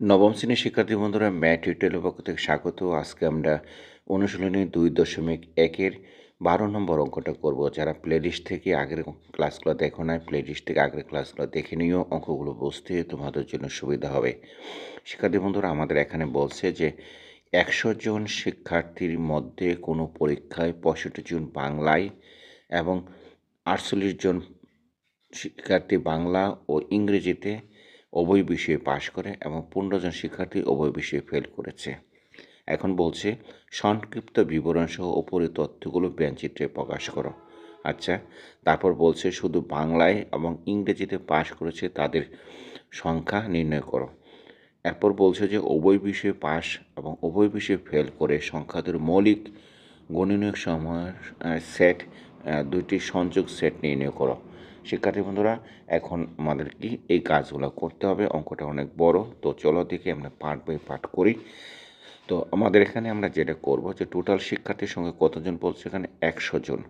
নবম শ্রেণির শিক্ষার্থী বন্ধুরা ম্যাথ টিউটোরিয়ালের পক্ষ থেকে স্বাগত। আজকে আমরা অনুশীলনী দুই দশমিক একের বারো নম্বর অঙ্কটা করব। যারা প্লেলিস্ট থেকে আগের ক্লাসগুলো দেখো না প্লেলিস্ট থেকে আগের ক্লাসগুলো দেখে নিয়েও অঙ্কগুলো বুঝতে তোমাদের জন্য সুবিধা হবে। শিক্ষার্থী বন্ধুরা, আমাদের এখানে বলছে যে একশো জন শিক্ষার্থীর মধ্যে কোনো পরীক্ষায় পঁয়ষট্টি জন বাংলায় এবং আটচল্লিশ জন শিক্ষার্থী বাংলা ও ইংরেজিতে উভয় বিষয়ে পাশ করে এবং পনেরো জন শিক্ষার্থী উভয় বিষয়ে ফেল করেছে। এখন বলছে, সংক্ষিপ্ত বিবরণ সহ উপরে তথ্যগুলো ব্যঞ্চিত্রে প্রকাশ করো। আচ্ছা তারপর বলছে, শুধু বাংলায় এবং ইংরেজিতে পাশ করেছে তাদের সংখ্যা নির্ণয় করো। এরপর বলছে যে, উভয় বিষয়ে পাশ এবং উভয় বিষয়ে ফেল করে সংখ্যাদের মৌলিক গণনীয় সময়ের সেট দুইটি সংযোগ সেট নির্ণয় করো। শিক্ষার্থী বন্ধুরা, এখন আমাদের কি এই কাজগুলো করতে হবে। অঙ্কটা অনেক বড়। তো চলো দেখি আমরা পার্ট বাই পার্ট করি। তো আমাদের এখানে আমরা যেটা করব যে টোটাল শিক্ষার্থীর সঙ্গে কতজন বলছে এখানে? একশো জন।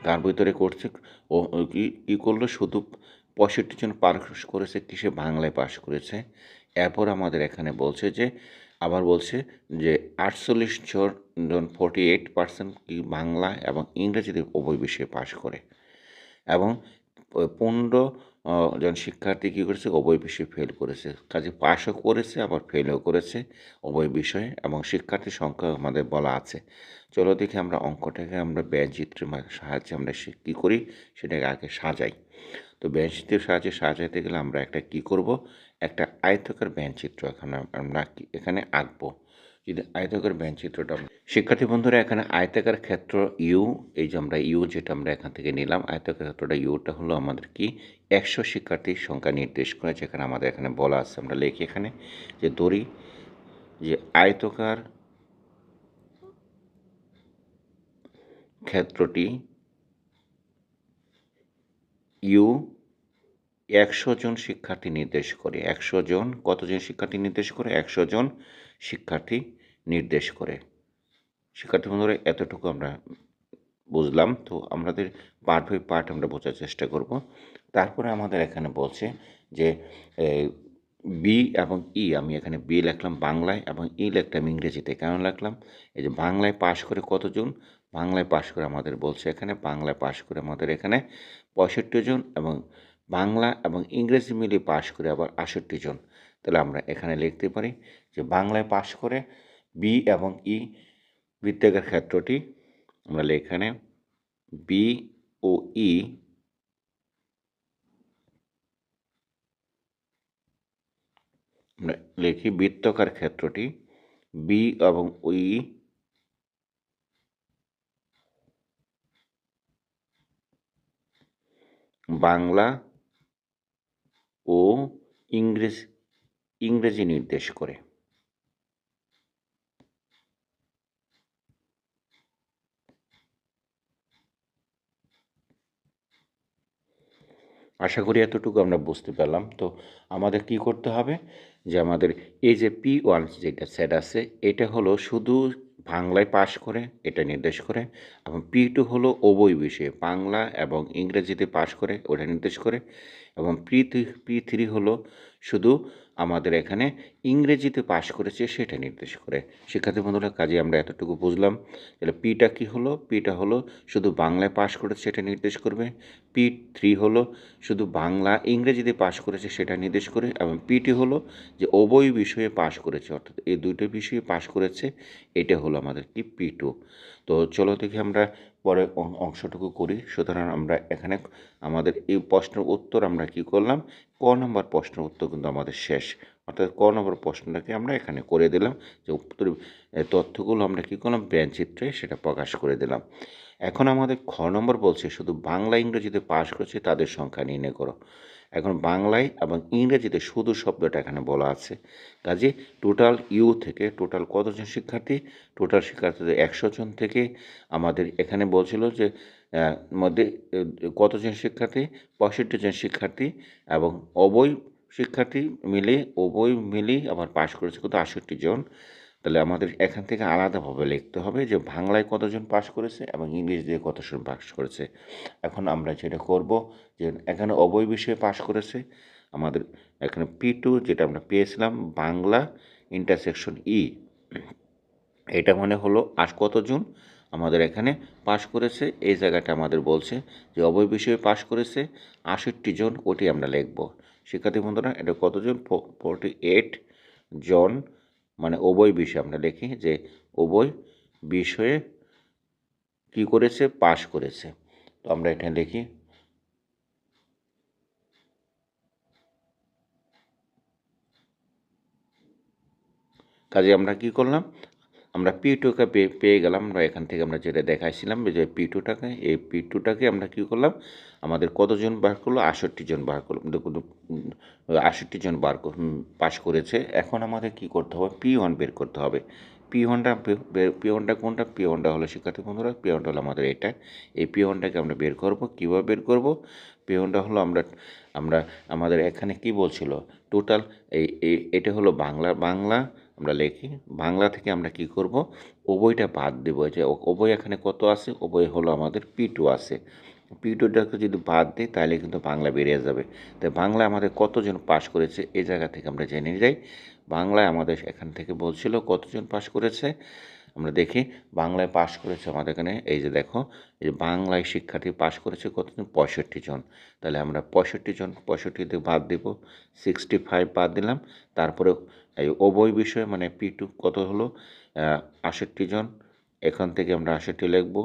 তার ভিতরে করছে ও কী করল? শুধু পঁয়ষট্টি জন পাস করেছে, কিসে? বাংলায় পাশ করেছে। এরপর আমাদের এখানে বলছে যে, আবার বলছে যে আটচল্লিশ জন ফোর্টি এইট পার্সেন্ট কি বাংলা এবং ইংরেজিতে উভয় বিষয়ে পাশ করে। এবং পনেরো জন শিক্ষার্থী কী করেছে? উভয় বিষয়ে ফেল করেছে। কাজে পাশও করেছে, আবার ফেলও করেছে উভয় বিষয়ে এবং শিক্ষার্থীর সংখ্যা আমাদের বলা আছে। চলো দেখি আমরা অঙ্কটাকে আমরা ব্যয়চিত্রের সাহায্যে আমরা কী করি? সেটাকে আগে সাজাই। তো ব্যয়চিত্রের সাহায্যে সাজাইতে গেলে আমরা একটা কি করব? একটা আয়তকার ব্যয়চিত্র এখানে আমরা এখানে আঁকবো। যদি আয়তাকার চিত্রটা শিক্ষার্থী বন্ধুরা, এখানে আয়তাকার ক্ষেত্র ইউ, এই যে আমরা ইউ যেটা আমরা এখান থেকে নিলাম, আয়তাকার ক্ষেত্রটা ইউটা হলো আমাদের কি? একশো শিক্ষার্থীর সংখ্যা নির্দেশ করে যেখানে আমাদের এখানে বলা আছে, আমরা লিখি এখানে যে দড়ি, যে আয়তকার ক্ষেত্রটি ইউ, একশো জন শিক্ষার্থী নির্দেশ করে। একশো জন, কতজন শিক্ষার্থী নির্দেশ করে? একশো জন শিক্ষার্থী নির্দেশ করে। শিক্ষার্থী বন্ধুরা, এতটুকু আমরা বুঝলাম। তো আমাদের পার্ট বাই পার্ট আমরা বোঝার চেষ্টা করব। তারপরে আমাদের এখানে বলছে যে বি এবং ই আমি এখানে বি লিখলাম বাংলায় এবং ই লিখলাম ইংরেজিতে। কেন লিখলাম? এই যে বাংলায় পাশ করে কতজন বাংলায় পাশ করে আমাদের বলছে এখানে, বাংলায় পাশ করে আমাদের এখানে পঁয়ষট্টি জন এবং বাংলা এবং ইংরেজি মিলিয়ে পাশ করে আবার আষট্টি জন। তাহলে আমরা এখানে লিখতে পারি যে বাংলায় পাশ করে বি এবং ই বৃত্তাকার ক্ষেত্রটি আমরা এখানে বি ও ই লিখি বৃত্তকার ক্ষেত্রটি বি এবং ই বাংলা ও ইংরেজ, ইংরেজি নির্দেশ করে। আশা করি এতটুকু আমরা বুঝতে পারলাম। তো আমাদের কি করতে হবে? যে আমাদের এই যে পি ওয়ান যেটা সেট আছে, এটা হলো শুধু বাংলায় পাশ করে, এটা নির্দেশ করে, এবং পি টু হলো উভয় বিষয়ে, বাংলা এবং ইংরেজিতে পাশ করে, ওটা নির্দেশ করে, এবং পি পি থ্রি হলো শুধু আমাদের এখানে ইংরেজিতে পাশ করেছে সেটা নির্দেশ করে। শিক্ষার্থী বন্ধুরা, কাজে আমরা এতটুকু বুঝলাম। তাহলে পিটা কি হলো? পিটা হলো শুধু বাংলায় পাশ করেছে সেটা নির্দেশ করবে। পি থ্রি হলো শুধু বাংলা ইংরেজিতে পাশ করেছে সেটা নির্দেশ করে এবং পিটি হলো যে উভয় বিষয়ে পাশ করেছে, অর্থাৎ এই দুটো বিষয়ে পাশ করেছে, এটা হলো আমাদের কি পি টু তো চলো দেখি আমরা পরে অংশটুকু করি। সুতরাং আমরা এখানে আমাদের এই প্রশ্নের উত্তর আমরা কি করলাম? ক নম্বর প্রশ্নের উত্তর কিন্তু আমাদের শেষ। অর্থাৎ ক নম্বর প্রশ্নটাকে আমরা এখানে করে দিলাম। যে উত্তর তথ্যগুলো আমরা কী করলাম? ব্যঞ্চিত্রে সেটা প্রকাশ করে দিলাম। এখন আমাদের খ নম্বর বলছে, শুধু বাংলা ইংরেজিতে পাশ করছে, তাদের সংখ্যা নির্ণয় করো। এখন বাংলায় এবং ইংরেজিতে শুধু শব্দটা এখানে বলা আছে। কাজে টোটাল ইউ থেকে টোটাল কতজন শিক্ষার্থী? টোটাল শিক্ষার্থীদের একশো জন থেকে আমাদের এখানে বলছিল যে মধ্যে কতজন শিক্ষার্থী? পঁয়ষট্টি জন শিক্ষার্থী এবং অবয় শিক্ষার্থী মিলে উভয় মিলেই আবার পাশ করেছে কত আষট্টি জন। তাহলে আমাদের এখান থেকে আলাদাভাবে লিখতে হবে যে বাংলায় কতজন পাশ করেছে এবং ইংলিশ দিয়ে কতজন পাশ করেছে। এখন আমরা যেটা করব যে এখানে অবয় বিষয়ে পাশ করেছে। আমাদের এখানে পি টু যেটা আমরা পেয়েছিলাম, বাংলা ইন্টারসেকশন ই এটা মানে হলো আজ কতজন আমাদের এখানে পাশ করেছে। এই জায়গাটা আমাদের বলছে যে অবয় বিষয়ে পাশ করেছে আষট্টি জন, ওটি আমরা লিখব। শিক্ষার্থী বন্ধুরা, এটা কতজন? ফোরটি এইট জন মানে উভয় বিষয়ে আমরা লিখি যে উভয় বিষয়ে কি করেছে, পাশ করেছে। তো আমরা এখানে লিখি, কাজে আমরা কি করলাম? আমরা পি টুকে পেয়ে গেলাম। আমরা এখান থেকে আমরা যেটা দেখাইছিলাম যে পি টুটাকে এই পি টুটাকে আমরা কী করলাম? আমাদের কতজন বার করল? আষট্টি জন বার করল। দেখুন আষট্টি জন বার পাস করেছে। এখন আমাদের কি করতে হবে? পি ওয়ান বের করতে হবে। পি ওয়ানটা পি ওয়ানটা কোনটা? পি ওয়ানটা হলো শিক্ষার্থী বন্ধুরা পি ওয়ানটা হলো আমাদের এটা। এই পি ওয়ানটাকে আমরা বের করব। কীভাবে বের করব? পি ওয়ানটা হলো আমরা আমরা, আমাদের এখানে কি বলছিল? টোটাল এই, এটা হলো বাংলা বাংলা আমরা লিখি, বাংলা থেকে আমরা কি করব? ওবইটা বাদ দেব। যে ওবই এখানে কত আছে? ওবই হলো আমাদের পি টু আছে। পি টুটাকে যদি বাদ দিই, তাহলে কিন্তু বাংলা বেরিয়ে যাবে। তাই বাংলা আমাদের কতজন পাশ করেছে, এই জায়গা থেকে আমরা জেনে যাই। বাংলায় আমাদের এখান থেকে বলছিল কতজন পাশ করেছে? আমরা দেখি বাংলায় পাশ করেছে আমাদের এখানে, এই যে দেখো, এই যে বাংলায় শিক্ষার্থী পাশ করেছে কতজন? পঁয়ষট্টি জন। তাহলে আমরা পঁয়ষট্টি জন, পঁয়ষট্টিতে বাদ দেব সিক্সটি ফাইভ বাদ দিলাম, তারপরে এই উভয় বিষয় মানে পি টু কত হলো? আষট্টি জন। এখান থেকে আমরা আষট্টি লিখব,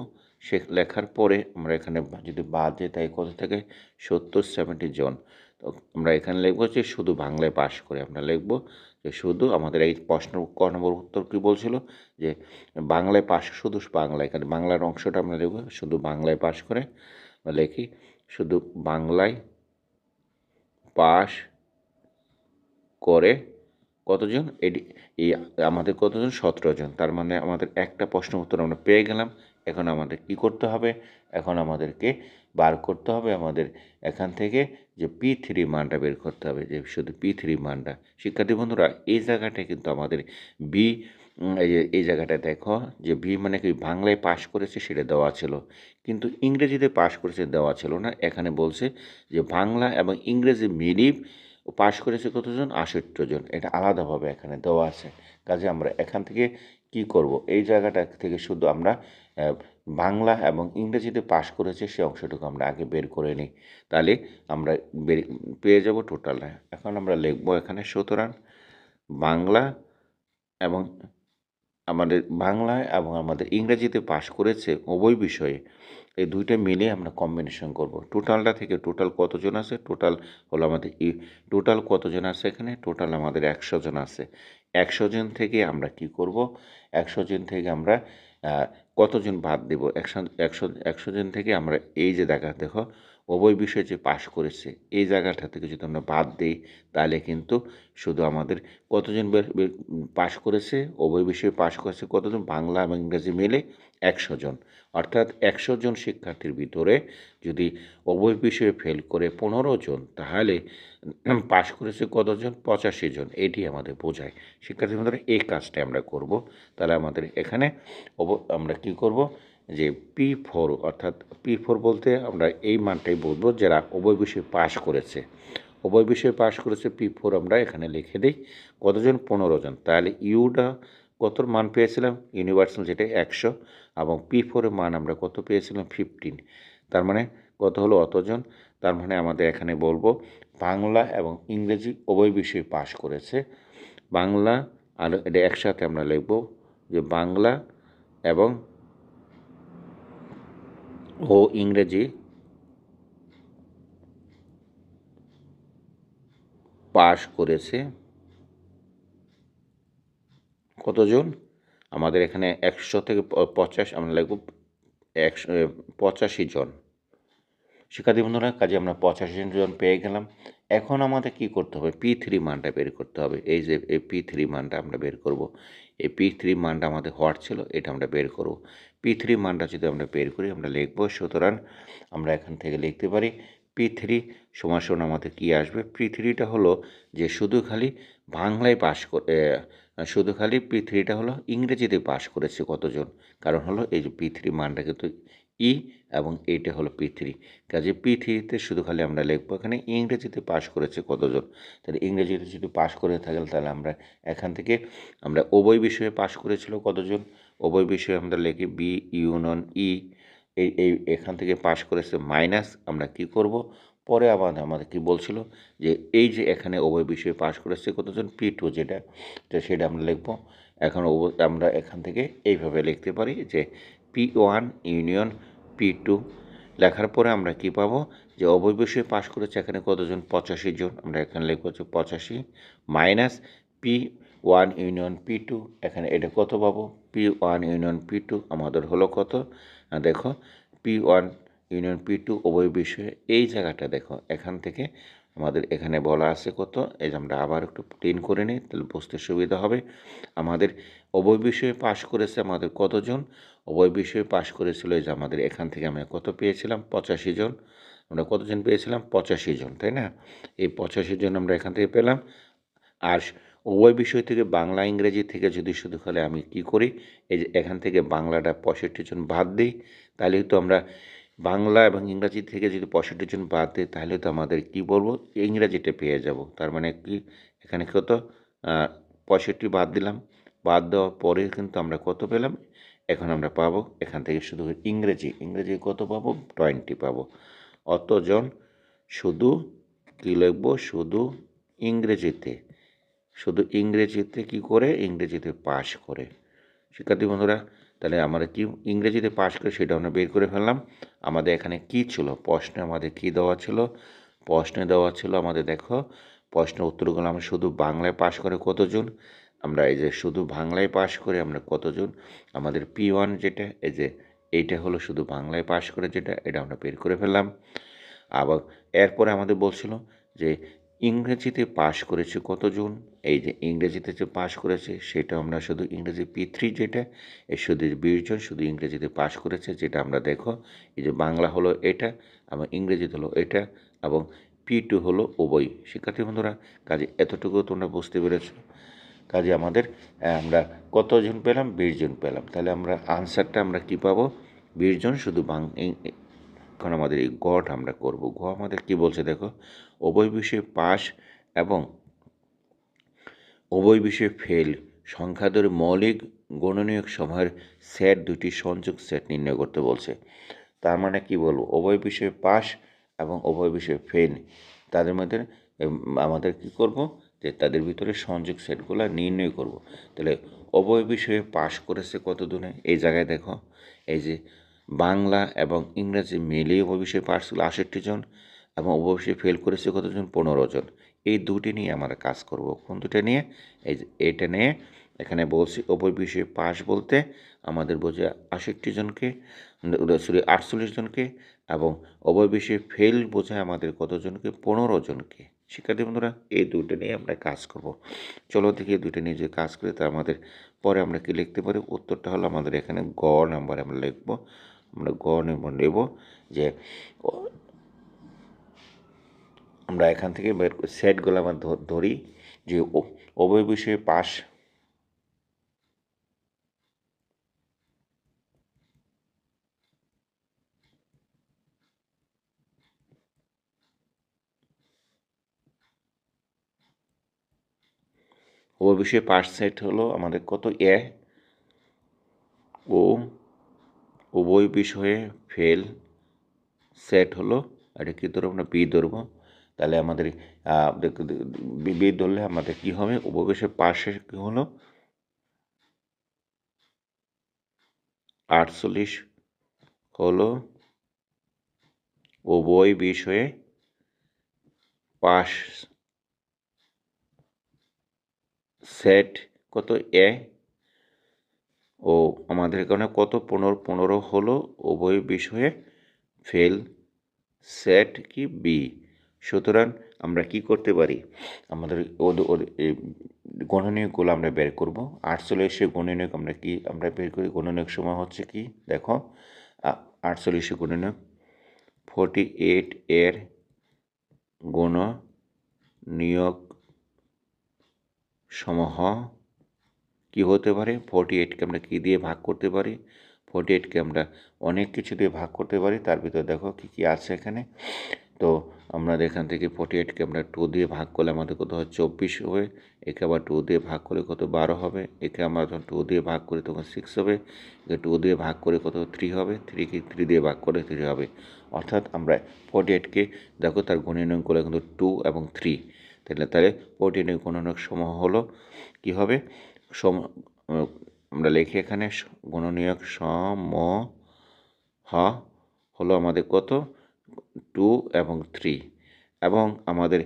সে লেখার পরে আমরা এখানে যদি বাদ দিই তাই কত থেকে? সত্তর সেভেন্টি জন। তো আমরা এখানে লিখব যে শুধু বাংলায় পাশ করে আমরা লিখব শুধু আমাদের এই প্রশ্ন ক নম্বর উত্তর কী বলছিল? যে বাংলায় পাশ শুধু বাংলায় কারণ বাংলার অংশটা আমরা লিখব শুধু বাংলায় পাশ করে লিখি, শুধু বাংলায় পাশ করে কতজন? এডি এই আমাদের কতজন? সতেরো জন। তার মানে আমাদের একটা প্রশ্ন উত্তর আমরা পেয়ে গেলাম। এখন আমাদের কি করতে হবে? এখন আমাদেরকে বার করতে হবে আমাদের এখান থেকে যে পি থ্রি মানটা বের করতে হবে, যে শুধু পি থ্রি মানটা। শিক্ষার্থী বন্ধুরা, এই জায়গাটায় কিন্তু আমাদের বি এই যে, এই জায়গাটা দেখো, যে বি মানে কি বাংলায় পাশ করেছে সেটা দেওয়া ছিল। কিন্তু ইংরেজিতে পাশ করেছে দেওয়া ছিল না। এখানে বলছে যে বাংলা এবং ইংরেজি মিলিয়ে পাশ করেছে কতজন? আষট্টি জন। এটা আলাদাভাবে এখানে দেওয়া আছে। কাজে আমরা এখান থেকে কি করব? এই জায়গাটা থেকে শুধু আমরা বাংলা এবং ইংরেজিতে পাশ করেছে, সে অংশটুকু আমরা আগে বের করে নিই। তাহলে আমরা পেয়ে যাব টোটালটা এখন আমরা লিখব এখানে, সুতরাং বাংলা এবং আমাদের বাংলায় এবং আমাদের ইংরেজিতে পাশ করেছে উভয় বিষয়ে, এই দুইটা মিলে আমরা কম্বিনেশন করব। টোটালটা থেকে টোটাল কতজন আছে? টোটাল হলো আমাদের টোটাল কতজন আছে এখানে? টোটাল আমাদের একশো জন আছে। একশো জন থেকে আমরা কি করব? একশো জন থেকে আমরা কতজন বাদ দেব? একশো একশো একশো জন থেকে আমরা এই যে দেখা দেখো উভয় বিষয়ে যে পাশ করেছে, এই জায়গাটা থেকে যদি আমরা বাদ দিই, তাহলে কিন্তু শুধু আমাদের কতজন পাশ করেছে? উভয় বিষয়ে পাশ করেছে কতজন? বাংলা এবং ইংরাজি মিলে একশো জন। অর্থাৎ একশো জন শিক্ষার্থীর ভিতরে যদি উভয় বিষয়ে ফেল করে পনেরো জন, তাহলে পাশ করেছে কতজন? পঁচাশি জন। এটি আমাদের বোঝায়। শিক্ষার্থী বন্ধুরা এই কাজটা আমরা করব। তাহলে আমাদের এখানে আমরা কি করব? যে পি ফোর অর্থাৎ পি ফোর বলতে আমরা এই মানটাই বলব যারা উভয় বিষয়ে পাশ করেছে। উভয় বিষয়ে পাশ করেছে পি ফোর আমরা এখানে লিখে দিই। কতজন? পনেরো জন। তাহলে ইউটা কত মান পেয়েছিলাম? ইউনিভার্সাল যেটা একশো এবং পি ফোরের মান আমরা কত পেয়েছিলাম? ফিফটিন তার মানে কত হলো অতজন? তার মানে আমাদের এখানে বলব, বাংলা এবং ইংরেজি উভয় বিষয়ে পাশ করেছে। বাংলা আর এটা একসাথে আমরা লিখব যে বাংলা এবং ও ইংরেজি পাশ করেছে। কতজন? আমাদের এখানে একশো থেকে পঞ্চাশ আমরা লিখব একশো পঁচাশি জন। শিক্ষার্থী বন্ধুরা, কাজে আমরা পঁচাশি জন পেয়ে গেলাম। এখন আমাদের কি করতে হবে? পি থ্রি মানটা বের করতে হবে। এই যে, এই পি থ্রি মানটা আমরা বের করব। এই পি থ্রি মানটা আমাদের হোয়াট ছিল, এটা আমরা বের করব। পি থ্রি মানটা যদি আমরা বের করি, আমরা লিখব, সুতরাং আমরা এখান থেকে লিখতে পারি পি থ্রি সমান আমাদের কী আসবে? পি থ্রিটা হলো যে, শুধু খালি বাংলায় পাশ করে শুধু খালি পি থ্রিটা হলো ইংরেজিতে পাশ করেছে কতজন? কারণ হলো এই যে পি থ্রি মানটা কিন্তু ই এবং এইটা হলো পি থ্রি কাজে পি থ্রিতে শুধু খালি আমরা লিখব, এখানে ইংরেজিতে পাশ করেছে কতজন? তাহলে ইংরেজিতে যদি পাশ করে থাকে, তাহলে আমরা এখান থেকে আমরা উভয় বিষয়ে পাশ করেছিল কতজন? উভয় বিষয়ে আমরা লিখি বি, ইউনন, ই। এই এই, এখান থেকে পাশ করেছে মাইনাস, আমরা কি করব? পরে আবার আমাদের কি বলছিল যে, এই যে এখানে উভয় বিষয়ে পাশ করেছে কতজন? পি টু যেটা, তো সেটা আমরা লিখব। এখন আমরা এখান থেকে এইভাবে লিখতে পারি যে, P one union P two. লেখার পরে আমরা কি পাবো? যে অবয় বিষয়ে পাশ করেছে এখানে কতজন? পঁচাশি জন। আমরা এখানে লিখব হচ্ছে পঁচাশি minus P one union P two. এখানে এটা কত পাবো? P one union P two আমাদের হলো কত? দেখো, P one union P two উভয় বিষয়ে এই জায়গাটা দেখো, এখান থেকে আমাদের এখানে বলা আছে কত, এই আমরা আবার একটু প্রিন্ট করে নিই, তাহলে বুঝতে সুবিধা হবে। আমাদের উভয় বিষয়ে পাশ করেছে আমাদের কতজন? উভয় বিষয়ে পাশ করেছিল এই যে আমাদের এখান থেকে আমরা কত পেয়েছিলাম? পঁচাশি জন। আমরা কতজন পেয়েছিলাম? পঁচাশি জন, তাই না? এই পঁচাশি জন আমরা এখান থেকে পেলাম। আর উভয় বিষয় থেকে বাংলা, ইংরেজি থেকে যদি শুধু খালি আমি কি করি, এই যে এখান থেকে বাংলাটা পঁয়ষট্টি জন বাদ দিই, তাহলেই তো আমরা বাংলা এবং ইংরাজি থেকে যদি পঁয়ষট্টি জন বাদ দেয়, তাহলে তো আমাদের কি বলব? ইংরাজিটা পেয়ে যাব। তার মানে কি? এখানে কত পঁয়ষট্টি বাদ দিলাম। বাদ দেওয়ার পরে কিন্তু আমরা কত পেলাম? এখন আমরা পাবো এখান থেকে শুধু ইংরেজি। ইংরেজি কত পাবো? টোয়েন্টি পাবো। অতজন শুধু কী লিখব? শুধু ইংরেজিতে। শুধু ইংরেজিতে কি করে? ইংরেজিতে পাশ করে। শিক্ষার্থী বন্ধুরা তাহলে আমরা কি ইংরেজিতে পাশ করে সেটা আমরা বের করে ফেললাম। আমাদের এখানে কি ছিল? প্রশ্নে আমাদের কি দেওয়া ছিল? প্রশ্নে দেওয়া ছিল আমাদের দেখো প্রশ্ন উত্তরগুলো আমরা শুধু বাংলায় পাশ করে কতজন আমরা এই যে শুধু বাংলায় পাশ করে আমরা কতজন আমাদের পি ওয়ান যেটা, এই যে এইটা হলো শুধু বাংলায় পাশ করে যেটা, এটা আমরা বের করে ফেললাম। আবার এরপরে আমাদের বলছিল যে ইংরেজিতে পাশ করেছে কতজন? এই যে ইংরেজিতে যে পাশ করেছে, সেটা আমরা শুধু ইংরেজি পি থ্রি যেটা এই শুধু বিশজন শুধু ইংরেজিতে পাশ করেছে, যেটা আমরা দেখো। এই যে বাংলা হলো এটা, এবং ইংরেজিতে হলো এটা, এবং পি টু হলো উভয়। শিক্ষার্থী বন্ধুরা, কাজে এতটুকু তোমরা বুঝতে পেরেছ। কাজে আমাদের আমরা কতজন পেলাম? বিশ জন পেলাম। তাহলে আমরা আনসারটা আমরা কি পাবো? বিশ জন শুধু বাং এখন আমাদের এই গট আমরা করব। ঘ আমাদের কি বলছে দেখো? উভয় বিষয়ে পাস এবং উভয় বিষয়ে ফেল সংখ্যাদের মৌলিক গণনীয় সময়ের সেট দুটি সংযোগ সেট নির্ণয় করতে বলছে। তার মানে কি বলব? উভয় বিষয়ে পাস এবং উভয় বিষয়ে ফেল তাদের মধ্যে আমাদের কি করব? যে তাদের ভিতরে সংযোগ সেটগুলো নির্ণয় করব। তাহলে উভয় বিষয়ে পাশ করেছে কত দূরে এই জায়গায় দেখো, এই যে বাংলা এবং ইংরাজি মিলিয়ে উভয় বিষয়ে পাশ ছিল আষট্টি জন এবং উভয় ফেল করেছে কতজন? পনেরো জন। এই দুটি নিয়ে আমরা কাজ করব। কোন দুটো নিয়ে? এই এটা নিয়ে এখানে বলছি উভয় বিষয়ে পাশ বলতে আমাদের বোঝে আষট্টি জনকে, সরি, আটচল্লিশ জনকে এবং উভয় বিষয়ে ফেল বোঝায় আমাদের কতজনকে? পনেরো জনকে। শিক্ষার্থী বন্ধুরা, এই দুটো নিয়ে আমরা কাজ করব। চলো দেখি দুটো নিয়ে যে কাজ করি তা আমাদের পরে আমরা কি লিখতে পারি? উত্তরটা হলো আমাদের এখানে গ নাম্বার আমরা লিখব। আমরা গ নেব যে আমরা এখান থেকে সেটগুলো আমরা ধরি, যে উভয় বিষয়ে পাশ উভয় বিষয়ে পাশ সেট হলো আমাদের কত? এ, ও উভয় বিষয়ে ফেল সেট হলো, এটা কী ধরবো আমরা বি ধরবো? তাহলে আমাদের বি ধরলে আমাদের কী হবে? উভয় বিষয়ে পাশে কী হলো? আটচল্লিশ হলো উভয় বিষয়ে পাশ সেট কত? এ ও আমাদের এখানে কত? পনেরো পনেরো হলো উভয় বিষয়ে ফেল সেট কি? বি সুতরাং আমরা কি করতে পারি? আমাদের গণনীয়কগুলো আমরা বের করব। আটচল্লিশে গণনীয়ক আমরা কি? আমরা বের করি। গণনীয়ক সময় হচ্ছে কি? দেখো আটচল্লিশে গণনীয়ক ফোরটি এইট এর গণ নিয়োগ সমূহ কি হতে পারে? ফোরটি এইটকে আমরা কী দিয়ে ভাগ করতে পারি? ফোর্টি এইটকে আমরা অনেক কিছু দিয়ে ভাগ করতে পারি। তার ভিতরে দেখো কী কী আছে এখানে। তো আমরা এখান থেকে ফোর্টি এইটকে আমরা টু দিয়ে ভাগ করলে আমাদের কত হয়? চব্বিশ হবে। একে আবার টু দিয়ে ভাগ করলে কত? বারো হবে। একে আমরা যখন টু দিয়ে ভাগ করি তখন সিক্স হবে। একে টু দিয়ে ভাগ করে কত? থ্রি হবে। থ্রিকে থ্রি দিয়ে ভাগ করে থ্রি হবে। অর্থাৎ আমরা ফোর্টি এইটকে দেখো তার গুণনীয় করলে কিন্তু টু এবং থ্রি তাহলে তাহলে ফোর্টি এইটের গুণনীয়ক সমূহ হলো কী হবে? সম, আমরা লিখি এখানে, গুণনীয়ক সম হ হলো আমাদের কত? টু এবং থ্রি। এবং আমাদের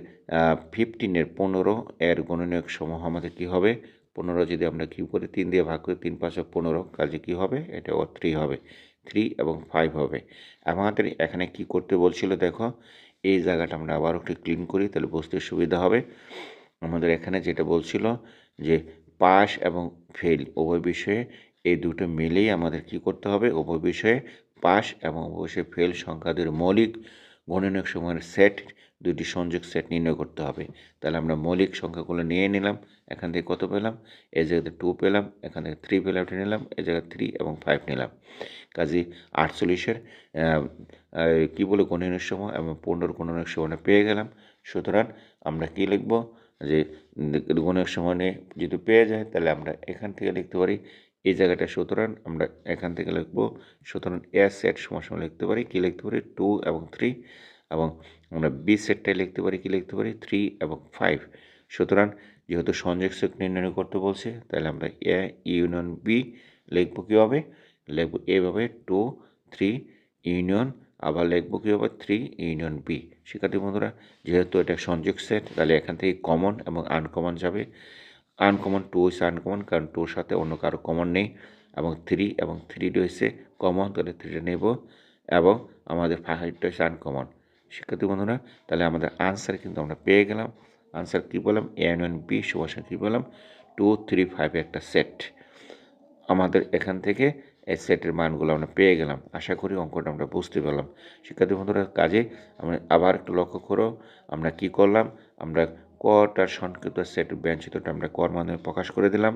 ফিফটিনের পনেরো এর গণনীয়ক সমূহ আমাদের কী হবে? পনেরো যদি আমরা কিউ করি, তিন দিয়ে ভাগ করি, তিন পাঁচশো পনেরো, কাজে কী হবে? এটা ও থ্রি হবে। থ্রি এবং ফাইভ হবে। আমাদের এখানে কি করতে বলছিল দেখো? এই জায়গাটা আমরা আবার একটু ক্লিন করি, তাহলে বুঝতে সুবিধা হবে। আমাদের এখানে যেটা বলছিল যে পাস এবং ফেল, উভয় বিষয়ে এই দুটো মিলেই আমাদের কি করতে হবে? উভয় বিষয়ে পাস এবং অবশ্যই ফেল সংখ্যাদের মৌলিক গণনীয় সময়ের সেট দুটি সংযোগ সেট নির্ণয় করতে হবে। তাহলে আমরা মৌলিক সংখ্যাগুলো নিয়ে নিলাম, এখান থেকে কত পেলাম? এই জায়গাতে টু পেলাম, এখান থেকে থ্রি পেলাম নিলাম, এই জায়গায় থ্রি এবং ফাইভ নিলাম। কাজে আটচল্লিশের কী বলে গণনীয় সময়? এবং পনেরো গণনীয় সময়টা পেয়ে গেলাম। সুতরাং আমরা কী লিখব? যে গণনীয় সময় নিয়ে যদি পেয়ে যায়, তাহলে আমরা এখান থেকে লিখতে পারি, এই জায়গাটা সুতরাং আমরা এখান থেকে লিখব, সুতরাং এ সেট সময় সময় লিখতে পারি, কী লিখতে পারি? টু এবং থ্রি, এবং আমরা বি সেটটাই লিখতে পারি, কী লিখতে পারি? থ্রি এবং ফাইভ। সুতরাং যেহেতু সংযোগ সেট নির্ণয় করতে বলছে, তাহলে আমরা এ, ইউনিয়ন বি লিখব কীভাবে? লিখব এভাবে, টু, থ্রি, ইউনিয়ন আবার লিখব কী হবে? থ্রি ইউনিয়ন বি শিক্ষার্থী বন্ধুরা, যেহেতু এটা সংযোগ সেট তাহলে এখান থেকে কমন এবং আনকমন যাবে। আনকমন টু হচ্ছে আনকমন কারণ টুর সাথে অন্য কারও কমন নেই। এবং থ্রি এবং থ্রিটি হচ্ছে কমন তাহলে থ্রিটা নেব। এবং আমাদের ফাইভটা হচ্ছে আনকমন শিক্ষার্থী বন্ধুরা, তাহলে আমাদের আনসার কিন্তু আমরা পেয়ে গেলাম। আনসার কী বললাম এন ওয়ান বি সুভাষা কী বললাম টু থ্রি ফাইভ একটা সেট আমাদের এখান থেকে এই সেটের মানগুলো আমরা পেয়ে গেলাম। আশা করি অঙ্কটা আমরা বুঝতে পারলাম। শিক্ষার্থী বন্ধুরা, কাজে আমরা আবার একটু লক্ষ্য করো, আমরা কি করলাম? আমরা কটার সংক্ষিপ্ত সেট ব্যঞ্চিতটা আমরা কর মাধ্যমে প্রকাশ করে দিলাম,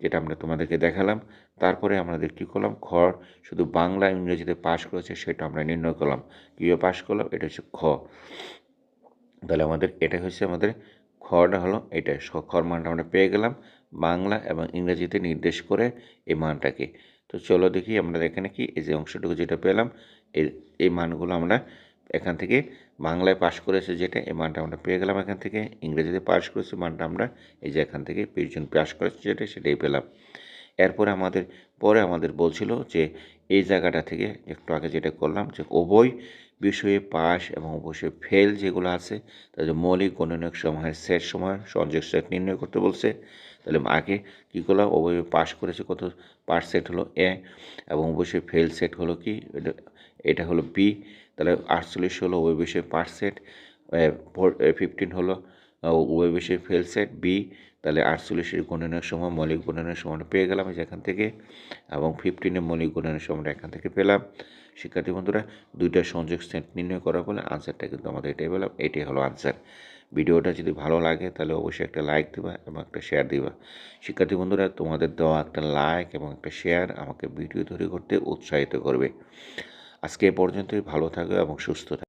যেটা আমরা তোমাদেরকে দেখালাম। তারপরে আমাদের কী করলাম? খড় শুধু বাংলা, ইংরেজিতে পাশ করেছে, সেটা আমরা নির্ণয় করলাম। কীভাবে পাশ করলাম? এটা হচ্ছে খ। তাহলে আমাদের এটা হচ্ছে আমাদের খটা হলো এটা। খর মানটা আমরা পেয়ে গেলাম বাংলা এবং ইংরেজিতে নির্দেশ করে এই মানটাকে। তো চলো দেখি আমরা এখানে কি, এই যে অংশটুকু যেটা পেলাম, এর, এই মানগুলো আমরা এখান থেকে বাংলায় পাশ করেছে যেটা, এই মানটা আমরা পেয়ে গেলাম এখান থেকে। ইংরেজিতে পাশ করেছে, মানটা আমরা এই যে এখান থেকে পিছন পাশ করেছে যেটা, সেটাই পেলাম। এরপরে আমাদের, পরে আমাদের বলছিল যে এই জায়গাটা থেকে একটু আগে যেটা করলাম যে উভয় বিষয়ে পাস এবং অবশ্যই ফেল যেগুলো আছে, তাদের মৌলিক গণনীয় সময়ের সেট সময় সংযোগ সেট নির্ণয় করতে বলছে। তাহলে আগে কী করলাম অবশ্যই পাস করেছে। কত পাস সেট হলো? এ। এবং অবশ্যই ফেল সেট হলো কি? এটা হলো বি তাহলে আটচল্লিশ হলো ওই বিষয়ে পাস সেট ফিফটিন হলো ওই বিষয়ে ফেল সেট বি তাহলে আটচল্লিশের গণনের সময় মৌলিক গণনের সময়টা পেয়ে গেলাম যেখান থেকে। এবং ফিফটিনের মৌলিক গণনের সময়টা এখান থেকে পেলাম। শিক্ষার্থী বন্ধুরা, দুইটা সংযোগ সেট নির্ণয় করার ফলে আনসারটা কিন্তু আমাদের এটাই পেলাম এটাই হলো আনসার ভিডিওটা যদি ভালো লাগে, তাহলে অবশ্যই একটা লাইক দিবা এবং একটা শেয়ার দিবা। শিক্ষার্থী বন্ধুরা, তোমাদের দেওয়া একটা লাইক এবং একটা শেয়ার আমাকে ভিডিও তৈরি করতে উৎসাহিত করবে। আজকে এ পর্যন্তই, ভালো থাকবে এবং সুস্থ থাকবে